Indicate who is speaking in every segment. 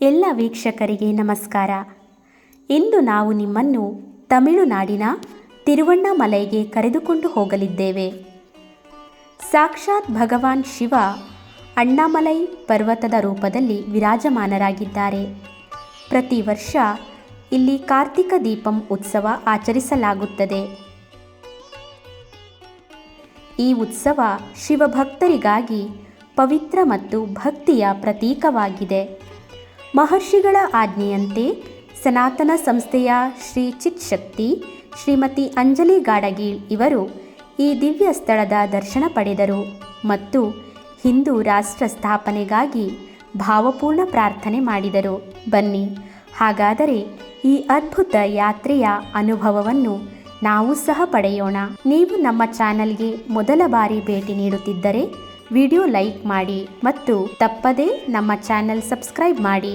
Speaker 1: ಎಲ್ಲ ವೀಕ್ಷಕರಿಗೆ ನಮಸ್ಕಾರ. ಇಂದು ನಾವು ನಿಮ್ಮನ್ನು ತಮಿಳುನಾಡಿನ ತಿರುವಣ್ಣಾಮಲೈಗೆ ಕರೆದುಕೊಂಡು ಹೋಗಲಿದ್ದೇವೆ. ಸಾಕ್ಷಾತ್ ಭಗವಾನ್ ಶಿವ ಅಣ್ಣಾಮಲೈ ಪರ್ವತದ ರೂಪದಲ್ಲಿ ವಿರಾಜಮಾನರಾಗಿದ್ದಾರೆ. ಪ್ರತಿ ವರ್ಷ ಇಲ್ಲಿ ಕಾರ್ತಿಕ ದೀಪಂ ಉತ್ಸವ ಆಚರಿಸಲಾಗುತ್ತದೆ. ಈ ಉತ್ಸವ ಶಿವಭಕ್ತರಿಗಾಗಿ ಪವಿತ್ರ ಮತ್ತು ಭಕ್ತಿಯ ಪ್ರತೀಕವಾಗಿದೆ. ಮಹರ್ಷಿಗಳ ಆಜ್ಞೆಯಂತೆ ಸನಾತನ ಸಂಸ್ಥೆಯ ಶ್ರೀ ಚಿತ್ ಶಕ್ತಿ, ಶ್ರೀಮತಿ ಅಂಜಲಿ ಗಾಡಗೀಳ್ ಇವರು ಈ ದಿವ್ಯ ಸ್ಥಳದ ದರ್ಶನ ಪಡೆದರು ಮತ್ತು ಹಿಂದೂ ರಾಷ್ಟ್ರ ಸ್ಥಾಪನೆಗಾಗಿ ಭಾವಪೂರ್ಣ ಪ್ರಾರ್ಥನೆ ಮಾಡಿದರು. ಬನ್ನಿ, ಹಾಗಾದರೆ ಈ ಅದ್ಭುತ ಯಾತ್ರೆಯ ಅನುಭವವನ್ನು ನಾವು ಸಹ ಪಡೆಯೋಣ. ನೀವು ನಮ್ಮ ಚಾನಲ್ಗೆ ಮೊದಲ ಬಾರಿ ಭೇಟಿ ನೀಡುತ್ತಿದ್ದರೆ ವಿಡಿಯೋ ಲೈಕ್ ಮಾಡಿ ಮತ್ತು ತಪ್ಪದೇ ನಮ್ಮ ಚಾನೆಲ್ ಸಬ್ಸ್ಕ್ರೈಬ್ ಮಾಡಿ.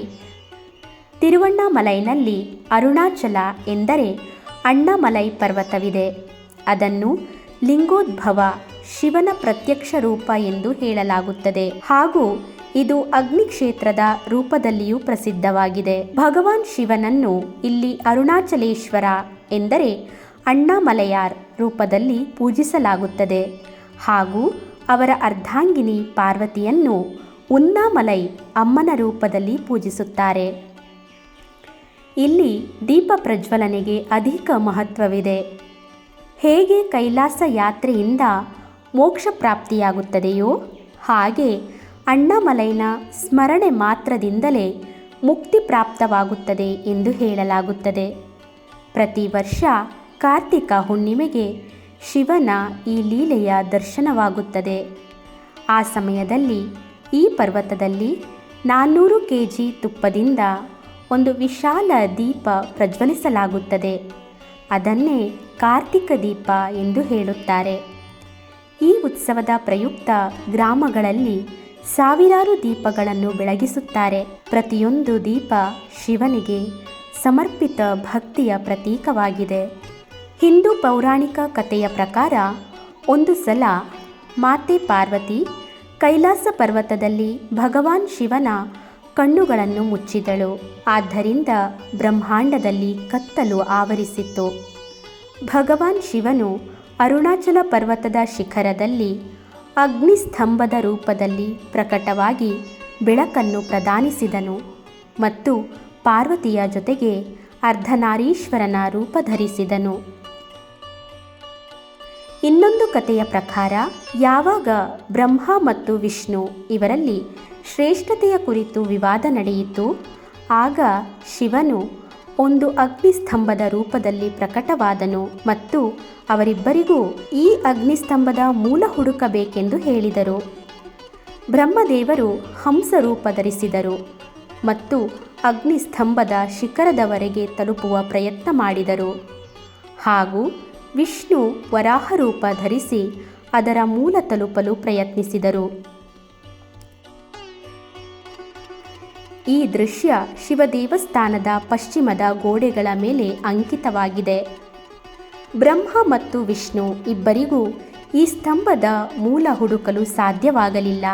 Speaker 1: ತಿರುವಣ್ಣಾಮಲೈನಲ್ಲಿ ಅರುಣಾಚಲ ಎಂದರೆ ಅಣ್ಣಾಮಲೈ ಪರ್ವತವಿದೆ. ಅದನ್ನು ಲಿಂಗೋದ್ಭವ, ಶಿವನ ಪ್ರತ್ಯಕ್ಷ ರೂಪ ಎಂದು ಹೇಳಲಾಗುತ್ತದೆ. ಹಾಗೂ ಇದು ಅಗ್ನಿ ಕ್ಷೇತ್ರದ ರೂಪದಲ್ಲಿಯೂ ಪ್ರಸಿದ್ಧವಾಗಿದೆ. ಭಗವಾನ್ ಶಿವನನ್ನು ಇಲ್ಲಿ ಅರುಣಾಚಲೇಶ್ವರ ಎಂದರೆ ಅಣ್ಣಾಮಲೆಯಾರ್ ರೂಪದಲ್ಲಿ ಪೂಜಿಸಲಾಗುತ್ತದೆ. ಹಾಗೂ ಅವರ ಅರ್ಧಾಂಗಿನಿ ಪಾರ್ವತಿಯನ್ನು ಉನ್ನಾಮಲೈ ಅಮ್ಮನ ರೂಪದಲ್ಲಿ ಪೂಜಿಸುತ್ತಾರೆ. ಇಲ್ಲಿ ದೀಪ ಪ್ರಜ್ವಲನೆಗೆ ಅಧಿಕ ಮಹತ್ವವಿದೆ. ಹೇಗೆ ಕೈಲಾಸ ಯಾತ್ರೆಯಿಂದ ಮೋಕ್ಷ ಪ್ರಾಪ್ತಿಯಾಗುತ್ತದೆಯೋ ಹಾಗೆ ಅಣ್ಣಾಮಲೈನ ಸ್ಮರಣೆ ಮಾತ್ರದಿಂದಲೇ ಮುಕ್ತಿ ಪ್ರಾಪ್ತವಾಗುತ್ತದೆ ಎಂದು ಹೇಳಲಾಗುತ್ತದೆ. ಪ್ರತಿ ವರ್ಷ ಕಾರ್ತಿಕ ಹುಣ್ಣಿಮೆಗೆ ಶಿವನ ಈ ಲೀಲೆಯ ದರ್ಶನವಾಗುತ್ತದೆ. ಆ ಸಮಯದಲ್ಲಿ ಈ ಪರ್ವತದಲ್ಲಿ ನಾನ್ನೂರು ಕೆ ಜಿ ತುಪ್ಪದಿಂದ ಒಂದು ವಿಶಾಲ ದೀಪ ಪ್ರಜ್ವಲಿಸಲಾಗುತ್ತದೆ. ಅದನ್ನೇ ಕಾರ್ತಿಕ ದೀಪ ಎಂದು ಹೇಳುತ್ತಾರೆ. ಈ ಉತ್ಸವದ ಪ್ರಯುಕ್ತ ಗ್ರಾಮಗಳಲ್ಲಿ ಸಾವಿರಾರು ದೀಪಗಳನ್ನು ಬೆಳಗಿಸುತ್ತಾರೆ. ಪ್ರತಿಯೊಂದು ದೀಪ ಶಿವನಿಗೆ ಸಮರ್ಪಿತ ಭಕ್ತಿಯ ಪ್ರತೀಕವಾಗಿದೆ. ಹಿಂದೂ ಪೌರಾಣಿಕ ಕಥೆಯ ಪ್ರಕಾರ, ಒಂದು ಸಲ ಮಾತೆ ಪಾರ್ವತಿ ಕೈಲಾಸ ಪರ್ವತದಲ್ಲಿ ಭಗವಾನ್ ಶಿವನ ಕಣ್ಣುಗಳನ್ನು ಮುಚ್ಚಿದಳು. ಆದ್ದರಿಂದ ಬ್ರಹ್ಮಾಂಡದಲ್ಲಿ ಕತ್ತಲು ಆವರಿಸಿತ್ತು. ಭಗವಾನ್ ಶಿವನು ಅರುಣಾಚಲ ಪರ್ವತದ ಶಿಖರದಲ್ಲಿ ಅಗ್ನಿಸ್ತಂಭದ ರೂಪದಲ್ಲಿ ಪ್ರಕಟವಾಗಿ ಬೆಳಕನ್ನು ಪ್ರದಾನಿಸಿದನು ಮತ್ತು ಪಾರ್ವತಿಯ ಜೊತೆಗೆ ಅರ್ಧನಾರೀಶ್ವರನ ರೂಪ ಧರಿಸಿದನು. ಇನ್ನೊಂದು ಕಥೆಯ ಪ್ರಕಾರ, ಯಾವಾಗ ಬ್ರಹ್ಮ ಮತ್ತು ವಿಷ್ಣು ಇವರಲ್ಲಿ ಶ್ರೇಷ್ಠತೆಯ ಕುರಿತು ವಿವಾದ ನಡೆಯಿತು, ಆಗ ಶಿವನು ಒಂದು ಅಗ್ನಿಸ್ತಂಭದ ರೂಪದಲ್ಲಿ ಪ್ರಕಟವಾದನು ಮತ್ತು ಅವರಿಬ್ಬರಿಗೂ ಈ ಅಗ್ನಿಸ್ತಂಭದ ಮೂಲ ಹುಡುಕಬೇಕೆಂದು ಹೇಳಿದರು. ಬ್ರಹ್ಮದೇವರು ಹಂಸ ರೂಪ ಧರಿಸಿದರು ಮತ್ತು ಅಗ್ನಿಸ್ತಂಭದ ಶಿಖರದವರೆಗೆ ತಲುಪುವ ಪ್ರಯತ್ನ ಮಾಡಿದರು. ಹಾಗೂ ವಿಷ್ಣು ವರಾಹ ರೂಪ ಧರಿಸಿ ಅದರ ಮೂಲ ತಲುಪಲು ಪ್ರಯತ್ನಿಸಿದರು. ಈ ದೃಶ್ಯ ಶಿವ ದೇವಸ್ಥಾನದ ಪಶ್ಚಿಮದ ಗೋಡೆಗಳ ಮೇಲೆ ಅಂಕಿತವಾಗಿದೆ. ಬ್ರಹ್ಮ ಮತ್ತು ವಿಷ್ಣು ಇಬ್ಬರಿಗೂ ಈ ಸ್ತಂಭದ ಮೂಲ ಹುಡುಕಲು ಸಾಧ್ಯವಾಗಲಿಲ್ಲ.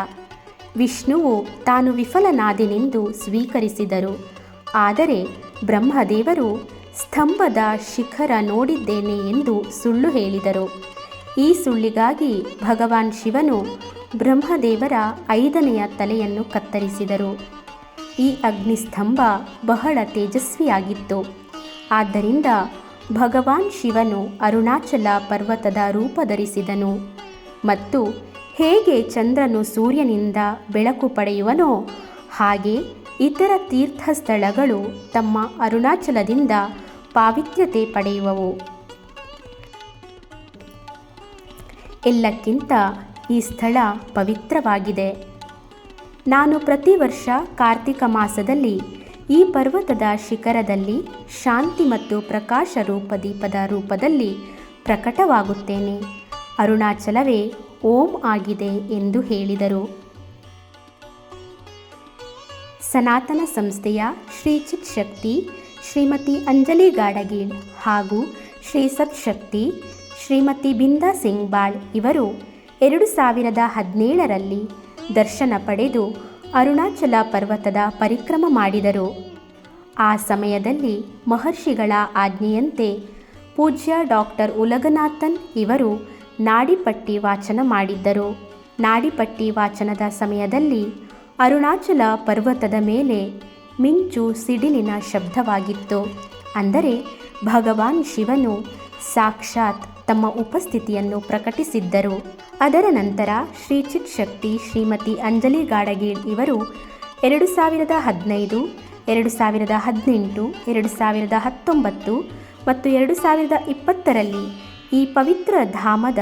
Speaker 1: ವಿಷ್ಣುವು ತಾನು ವಿಫಲನಾದೆನೆಂದು ಸ್ವೀಕರಿಸಿದರು. ಆದರೆ ಬ್ರಹ್ಮದೇವರು ಸ್ತಂಭದ ಶಿಖರ ನೋಡಿದ್ದೇನೆ ಎಂದು ಸುಳ್ಳು ಹೇಳಿದರು. ಈ ಸುಳ್ಳಿಗಾಗಿ ಭಗವಾನ್ ಶಿವನು ಬ್ರಹ್ಮದೇವರ ಐದನೆಯ ತಲೆಯನ್ನು ಕತ್ತರಿಸಿದರು. ಈ ಅಗ್ನಿಸ್ತಂಭ ಬಹಳ ತೇಜಸ್ವಿಯಾಗಿತ್ತು. ಆದ್ದರಿಂದ ಭಗವಾನ್ ಶಿವನು ಅರುಣಾಚಲ ಪರ್ವತದ ರೂಪ ಧರಿಸಿದನು ಮತ್ತು ಹೇಗೆ ಚಂದ್ರನು ಸೂರ್ಯನಿಂದ ಬೆಳಕು ಪಡೆಯುವನೋ ಹಾಗೆ ಇತರ ತೀರ್ಥ ಸ್ಥಳಗಳು ತಮ್ಮ ಅರುಣಾಚಲದಿಂದ ಪಾವಿತ್ರ್ಯತೆ ಪಡೆಯುವವು. ಎಲ್ಲಕ್ಕಿಂತ ಈ ಸ್ಥಳ ಪವಿತ್ರವಾಗಿದೆ. ನಾನು ಪ್ರತಿ ವರ್ಷ ಕಾರ್ತಿಕ ಮಾಸದಲ್ಲಿ ಈ ಪರ್ವತದ ಶಿಖರದಲ್ಲಿ ಶಾಂತಿ ಮತ್ತು ಪ್ರಕಾಶ ರೂಪ ದೀಪದ ರೂಪದಲ್ಲಿ ಪ್ರಕಟವಾಗುತ್ತೇನೆ. ಅರುಣಾಚಲವೇ ಓಂ ಆಗಿದೆ ಎಂದು ಹೇಳಿದರು. ಸನಾತನ ಸಂಸ್ಥೆಯ ಶ್ರೀ ಚಿತ್ ಶಕ್ತಿ, ಶ್ರೀಮತಿ ಅಂಜಲಿ ಗಾಡಗೀಳ್ ಹಾಗೂ ಶ್ರೀ ಸತ್ಶಕ್ತಿ ಶ್ರೀಮತಿ ಬಿಂದಾ ಸಿಂಗ್ ಬಾಳ್ ಇವರು ಎರಡು ಸಾವಿರದ ಹದಿನೇಳರಲ್ಲಿ ದರ್ಶನ ಪಡೆದು ಅರುಣಾಚಲ ಪರ್ವತದ ಪರಿಕ್ರಮ ಮಾಡಿದರು. ಆ ಸಮಯದಲ್ಲಿ ಮಹರ್ಷಿಗಳ ಆಜ್ಞೆಯಂತೆ ಪೂಜ್ಯ ಡಾಕ್ಟರ್ ಉಲಗನಾಥನ್ ಇವರು ನಾಡಿಪಟ್ಟಿ ವಾಚನ ಮಾಡಿದ್ದರು. ನಾಡಿಪಟ್ಟಿ ವಾಚನದ ಸಮಯದಲ್ಲಿ ಅರುಣಾಚಲ ಪರ್ವತದ ಮೇಲೆ ಮಿಂಚು ಸಿಡಿಲಿನ ಶಬ್ದವಾಗಿತ್ತು. ಅಂದರೆ ಭಗವಾನ್ ಶಿವನು ಸಾಕ್ಷಾತ್ ತಮ್ಮ ಉಪಸ್ಥಿತಿಯನ್ನು ಪ್ರಕಟಿಸಿದ್ದರು. ಅದರ ನಂತರ ಶ್ರೀ ಚಿತ್ ಶಕ್ತಿ, ಶ್ರೀಮತಿ ಅಂಜಲಿ ಗಾಡಗೀಳ್ ಇವರು ಎರಡು ಸಾವಿರದ ಹದಿನೈದು, ಎರಡು ಸಾವಿರದ ಹದಿನೆಂಟು, ಎರಡು ಸಾವಿರದ ಹತ್ತೊಂಬತ್ತು ಮತ್ತು ಎರಡು ಸಾವಿರದ ಇಪ್ಪತ್ತರಲ್ಲಿ ಈ ಪವಿತ್ರ ಧಾಮದ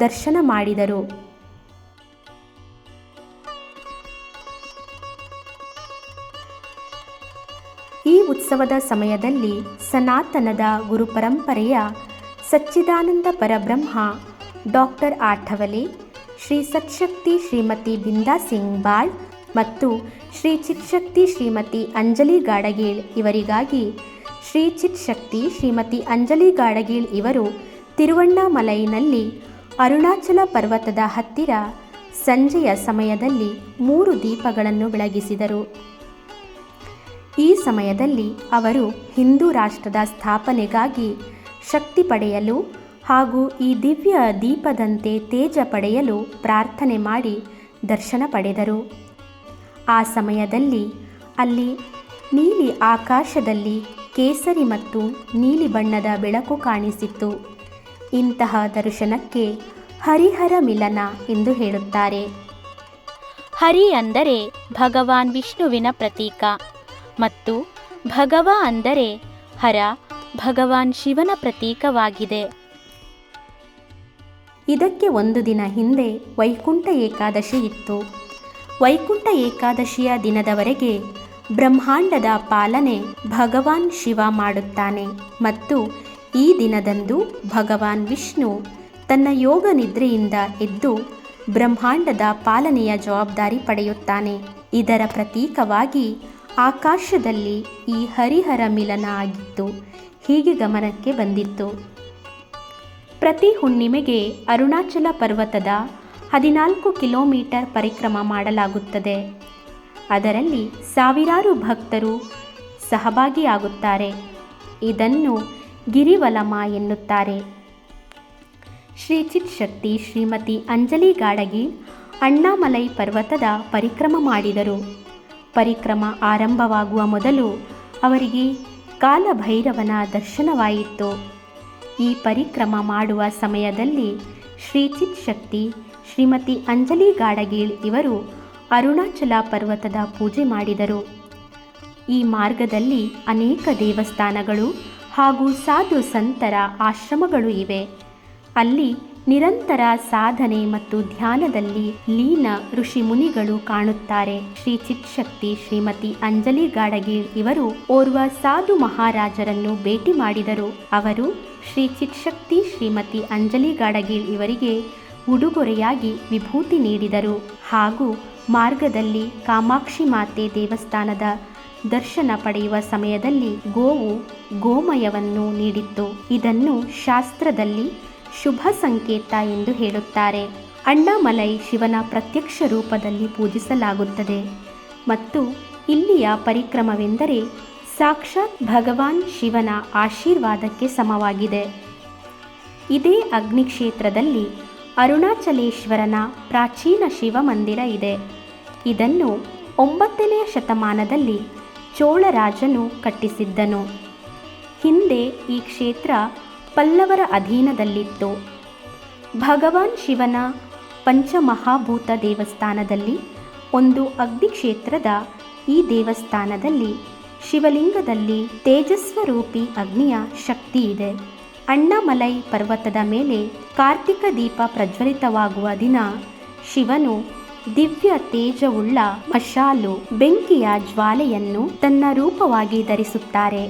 Speaker 1: ದರ್ಶನ ಮಾಡಿದರು. ಉತ್ಸವದ ಸಮಯದಲ್ಲಿ ಸನಾತನದ ಗುರುಪರಂಪರೆಯ ಸಚ್ಚಿದಾನಂದ ಪರಬ್ರಹ್ಮ ಡಾಕ್ಟರ್ ಆಠವಲೆ, ಶ್ರೀ ಸತ್ಶಕ್ತಿ ಶ್ರೀಮತಿ ಬಿಂದಾ ಸಿಂಗ್ ಬಾಳ್ ಮತ್ತು ಶ್ರೀ ಚಿತ್ಶಕ್ತಿ ಶ್ರೀಮತಿ ಅಂಜಲಿ ಗಾಡಗೀಳ್ ಇವರಿಗಾಗಿ ಶ್ರೀ ಚಿತ್ಶಕ್ತಿ ಶ್ರೀಮತಿ ಅಂಜಲಿ ಗಾಡಗೀಳ್ ಇವರು ತಿರುವಣ್ಣಾಮಲೈನಲ್ಲಿ ಅರುಣಾಚಲ ಪರ್ವತದ ಹತ್ತಿರ ಸಂಜೆಯ ಸಮಯದಲ್ಲಿ ಮೂರು ದೀಪಗಳನ್ನು ಬೆಳಗಿಸಿದರು. ಈ ಸಮಯದಲ್ಲಿ ಅವರು ಹಿಂದೂ ರಾಷ್ಟ್ರದ ಸ್ಥಾಪನೆಗಾಗಿ ಶಕ್ತಿ ಪಡೆಯಲು ಹಾಗೂ ಈ ದಿವ್ಯ ದೀಪದಂತೆ ತೇಜ ಪಡೆಯಲು ಪ್ರಾರ್ಥನೆ ಮಾಡಿ ದರ್ಶನ ಪಡೆದರು. ಆ ಸಮಯದಲ್ಲಿ ಅಲ್ಲಿ ನೀಲಿ ಆಕಾಶದಲ್ಲಿ ಕೇಸರಿ ಮತ್ತು ನೀಲಿ ಬಣ್ಣದ ಬೆಳಕು ಕಾಣಿಸಿತ್ತು. ಇಂತಹ ದರ್ಶನಕ್ಕೆ ಹರಿಹರ ಮಿಲನ ಎಂದು ಹೇಳುತ್ತಾರೆ.
Speaker 2: ಹರಿ ಅಂದರೆ ಭಗವಾನ್ ವಿಷ್ಣುವಿನ ಪ್ರತೀಕ. ಮತ್ತು ಭಗವ ಅಂದರೆ ಹರ, ಭಗವಾನ್ ಶಿವನ ಪ್ರತೀಕವಾಗಿದೆ.
Speaker 1: ಇದಕ್ಕೆ ಒಂದು ದಿನ ಹಿಂದೆ ವೈಕುಂಠ ಏಕಾದಶಿ ಇತ್ತು. ವೈಕುಂಠ ಏಕಾದಶಿಯ ದಿನದವರೆಗೆ ಬ್ರಹ್ಮಾಂಡದ ಪಾಲನೆ ಭಗವಾನ್ ಶಿವ ಮಾಡುತ್ತಾನೆ ಮತ್ತು ಈ ದಿನದಂದು ಭಗವಾನ್ ವಿಷ್ಣು ತನ್ನ ಯೋಗ ನಿದ್ರೆಯಿಂದ ಎದ್ದು ಬ್ರಹ್ಮಾಂಡದ ಪಾಲನೆಯ ಜವಾಬ್ದಾರಿ ಪಡೆಯುತ್ತಾನೆ. ಇದರ ಪ್ರತೀಕವಾಗಿ ಆಕಾಶದಲ್ಲಿ ಈ ಹರಿಹರ ಮಿಲನ ಆಗಿತ್ತು. ಹೀಗೆ ಗಮನಕ್ಕೆ ಬಂದಿತ್ತು. ಪ್ರತಿ ಹುಣ್ಣಿಮೆಗೆ ಅರುಣಾಚಲ ಪರ್ವತದ ಹದಿನಾಲ್ಕು ಕಿಲೋಮೀಟರ್ ಪರಿಕ್ರಮ ಮಾಡಲಾಗುತ್ತದೆ. ಅದರಲ್ಲಿ ಸಾವಿರಾರು ಭಕ್ತರು ಸಹಭಾಗಿಯಾಗುತ್ತಾರೆ. ಇದನ್ನು ಗಿರಿವಲಮ ಎನ್ನುತ್ತಾರೆ. ಶ್ರೀ ಚಿತ್ ಶಕ್ತಿ ಶ್ರೀಮತಿ ಅಂಜಲಿ ಗಾಡಗಿ ಅಣ್ಣಾಮಲೈ ಪರ್ವತದ ಪರಿಕ್ರಮ ಮಾಡಿದರು. ಪರಿಕ್ರಮ ಆರಂಭವಾಗುವ ಮೊದಲು ಅವರಿಗೆ ಕಾಲಭೈರವನ ದರ್ಶನವಾಯಿತು. ಈ ಪರಿಕ್ರಮ ಮಾಡುವ ಸಮಯದಲ್ಲಿ ಶ್ರೀ ಚಿತ್ ಶಕ್ತಿ ಶ್ರೀಮತಿ ಅಂಜಲಿ ಗಾಡಗೀಳ್ ಇವರು ಅರುಣಾಚಲ ಪರ್ವತದ ಪೂಜೆ ಮಾಡಿದರು. ಈ ಮಾರ್ಗದಲ್ಲಿ ಅನೇಕ ದೇವಸ್ಥಾನಗಳು ಹಾಗೂ ಸಾಧು ಸಂತರ ಆಶ್ರಮಗಳು ಇವೆ. ಅಲ್ಲಿ ನಿರಂತರ ಸಾಧನೆ ಮತ್ತು ಧ್ಯಾನದಲ್ಲಿ ಲೀನ ಋಷಿ ಮುನಿಗಳು ಕಾಣುತ್ತಾರೆ. ಶ್ರೀ ಚಿತ್ಶಕ್ತಿ ಶ್ರೀಮತಿ ಅಂಜಲಿ ಗಾಡಗೀರ್ ಇವರು ಓರ್ವ ಸಾಧು ಮಹಾರಾಜರನ್ನು ಭೇಟಿ ಮಾಡಿದರು. ಅವರು ಶ್ರೀ ಚಿತ್ಶಕ್ತಿ ಶ್ರೀಮತಿ ಅಂಜಲಿ ಗಾಡಗೀರ್ ಇವರಿಗೆ ಉಡುಗೊರೆಯಾಗಿ ವಿಭೂತಿ ನೀಡಿದರು. ಹಾಗೂ ಮಾರ್ಗದಲ್ಲಿ ಕಾಮಾಕ್ಷಿ ಮಾತೆ ದೇವಸ್ಥಾನದ ದರ್ಶನ ಪಡೆಯುವ ಸಮಯದಲ್ಲಿ ಗೋವು ಗೋಮಯವನ್ನು ನೀಡಿತ್ತು. ಇದನ್ನು ಶಾಸ್ತ್ರದಲ್ಲಿ ಶುಭ ಸಂಕೇತ ಎಂದು ಹೇಳುತ್ತಾರೆ. ಅಣ್ಣಾಮಲೈ ಶಿವನ ಪ್ರತ್ಯಕ್ಷ ರೂಪದಲ್ಲಿ ಪೂಜಿಸಲಾಗುತ್ತದೆ. ಮತ್ತು ಇಲ್ಲಿಯ ಪರಿಕ್ರಮವೆಂದರೆ ಸಾಕ್ಷಾತ್ ಭಗವಾನ್ ಶಿವನ ಆಶೀರ್ವಾದಕ್ಕೆ ಸಮವಾಗಿದೆ. ಇದೇ ಅಗ್ನಿಕ್ಷೇತ್ರದಲ್ಲಿ ಅರುಣಾಚಲೇಶ್ವರನ ಪ್ರಾಚೀನ ಶಿವ ಮಂದಿರ ಇದೆ. ಇದನ್ನು ಒಂಬತ್ತನೆಯ ಶತಮಾನದಲ್ಲಿ ಚೋಳರಾಜನು ಕಟ್ಟಿಸಿದ್ದನು. ಹಿಂದೆ ಈ ಕ್ಷೇತ್ರ ಪಲ್ಲವರ ಅಧೀನದಲ್ಲಿತ್ತು. ಭಗವಾನ್ ಶಿವನ ಪಂಚಮಹಾಭೂತ ದೇವಸ್ಥಾನದಲ್ಲಿ ಒಂದು ಅಗ್ನಿಕ್ಷೇತ್ರದ ಈ ದೇವಸ್ಥಾನದಲ್ಲಿ ಶಿವಲಿಂಗದಲ್ಲಿ ತೇಜಸ್ವರೂಪಿ ಅಗ್ನಿಯ ಶಕ್ತಿ ಇದೆ. ಅಣ್ಣಾಮಲೈ ಪರ್ವತದ ಮೇಲೆ ಕಾರ್ತಿಕ ದೀಪ ಪ್ರಜ್ವಲಿತವಾಗುವ ದಿನ ಶಿವನು ದಿವ್ಯ ತೇಜವುಳ್ಳ ಮಶಾಲು ಬೆಂಕಿಯ ಜ್ವಾಲೆಯನ್ನು ತನ್ನ ರೂಪವಾಗಿ ಧರಿಸುತ್ತಾರೆ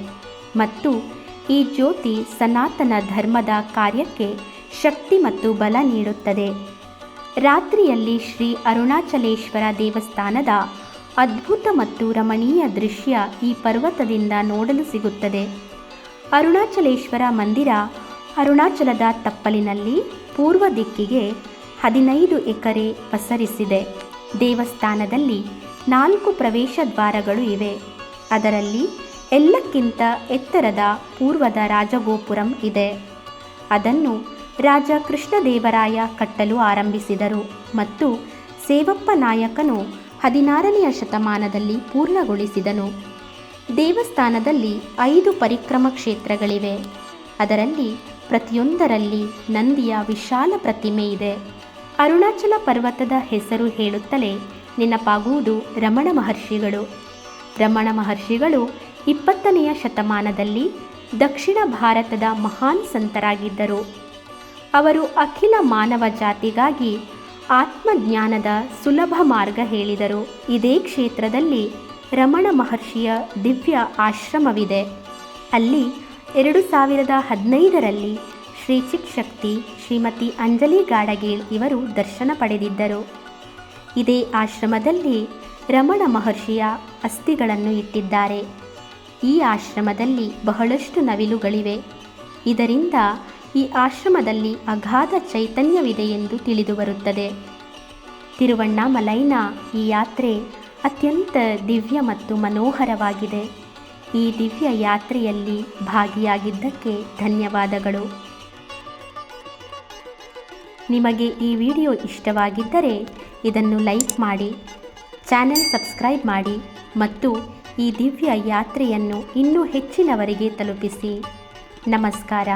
Speaker 1: ಮತ್ತು ಈ ಜ್ಯೋತಿ ಸನಾತನ ಧರ್ಮದ ಕಾರ್ಯಕ್ಕೆ ಶಕ್ತಿ ಮತ್ತು ಬಲ ನೀಡುತ್ತದೆ. ರಾತ್ರಿಯಲ್ಲಿ ಶ್ರೀ ಅರುಣಾಚಲೇಶ್ವರ ದೇವಸ್ಥಾನದ ಅದ್ಭುತ ಮತ್ತು ರಮಣೀಯ ದೃಶ್ಯ ಈ ಪರ್ವತದಿಂದ ನೋಡಲು ಸಿಗುತ್ತದೆ. ಅರುಣಾಚಲೇಶ್ವರ ಮಂದಿರ ಅರುಣಾಚಲದ ತಪ್ಪಲಿನಲ್ಲಿ ಪೂರ್ವ ದಿಕ್ಕಿಗೆ ಹದಿನೈದು ಎಕರೆ ಪಸರಿಸಿದೆ. ದೇವಸ್ಥಾನದಲ್ಲಿ ನಾಲ್ಕು ಪ್ರವೇಶ ದ್ವಾರಗಳು ಇವೆ. ಅದರಲ್ಲಿ ಎಲ್ಲಕ್ಕಿಂತ ಎತ್ತರದ ಪೂರ್ವದ ರಾಜಗೋಪುರಂ ಇದೆ. ಅದನ್ನು ರಾಜ ಕೃಷ್ಣದೇವರಾಯ ಕಟ್ಟಲು ಆರಂಭಿಸಿದರು ಮತ್ತು ಸೇವಪ್ಪ ನಾಯಕನು ಹದಿನಾರನೆಯ ಶತಮಾನದಲ್ಲಿ ಪೂರ್ಣಗೊಳಿಸಿದನು. ದೇವಸ್ಥಾನದಲ್ಲಿ ಐದು ಪರಿಕ್ರಮ ಕ್ಷೇತ್ರಗಳಿವೆ. ಅದರಲ್ಲಿ ಪ್ರತಿಯೊಂದರಲ್ಲಿ ನಂದಿಯ ವಿಶಾಲ ಪ್ರತಿಮೆ ಇದೆ. ಅರುಣಾಚಲ ಪರ್ವತದ ಹೆಸರು ಹೇಳುತ್ತಲೇ ನೆನಪಾಗುವುದು ರಮಣ ಮಹರ್ಷಿಗಳು. ರಮಣ ಮಹರ್ಷಿಗಳು ಇಪ್ಪತ್ತನೆಯ ಶತಮಾನದಲ್ಲಿ ದಕ್ಷಿಣ ಭಾರತದ ಮಹಾನ್ ಸಂತರಾಗಿದ್ದರು. ಅವರು ಅಖಿಲ ಮಾನವ ಜಾತಿಗಾಗಿ ಆತ್ಮಜ್ಞಾನದ ಸುಲಭ ಮಾರ್ಗ ಹೇಳಿದರು. ಇದೇ ಕ್ಷೇತ್ರದಲ್ಲಿ ರಮಣ ಮಹರ್ಷಿಯ ದಿವ್ಯ ಆಶ್ರಮವಿದೆ. ಅಲ್ಲಿ ಎರಡು ಸಾವಿರದ ಹದಿನೈದರಲ್ಲಿ ಶ್ರೀ ಚಿಕ್ಶಕ್ತಿ ಶ್ರೀಮತಿ ಅಂಜಲಿ ಗಾಡಗೇಳ್ ಇವರು ದರ್ಶನ ಪಡೆದಿದ್ದರು. ಇದೇ ಆಶ್ರಮದಲ್ಲಿ ರಮಣ ಮಹರ್ಷಿಯ ಅಸ್ಥಿಗಳನ್ನು ಇಟ್ಟಿದ್ದಾರೆ. ಈ ಆಶ್ರಮದಲ್ಲಿ ಬಹಳಷ್ಟು ನವಿಲುಗಳಿವೆ. ಇದರಿಂದ ಈ ಆಶ್ರಮದಲ್ಲಿ ಅಗಾಧ ಚೈತನ್ಯವಿದೆ ಎಂದು ತಿಳಿದುಬರುತ್ತದೆ. ತಿರುವಣ್ಣಾಮಲೈನ ಈ ಯಾತ್ರೆ ಅತ್ಯಂತ ದಿವ್ಯ ಮತ್ತು ಮನೋಹರವಾಗಿದೆ. ಈ ದಿವ್ಯ ಯಾತ್ರೆಯಲ್ಲಿ ಭಾಗಿಯಾಗಿದ್ದಕ್ಕೆ ಧನ್ಯವಾದಗಳು. ನಿಮಗೆ ಈ ವಿಡಿಯೋ ಇಷ್ಟವಾಗಿದ್ದರೆ ಇದನ್ನು ಲೈಕ್ ಮಾಡಿ, ಚಾನೆಲ್ ಸಬ್ಸ್ಕ್ರೈಬ್ ಮಾಡಿ ಮತ್ತು ಈ ದಿವ್ಯ ಯಾತ್ರೆಯನ್ನು ಇನ್ನೂ ಹೆಚ್ಚಿನವರಿಗೆ ತಲುಪಿಸಿ. ನಮಸ್ಕಾರ.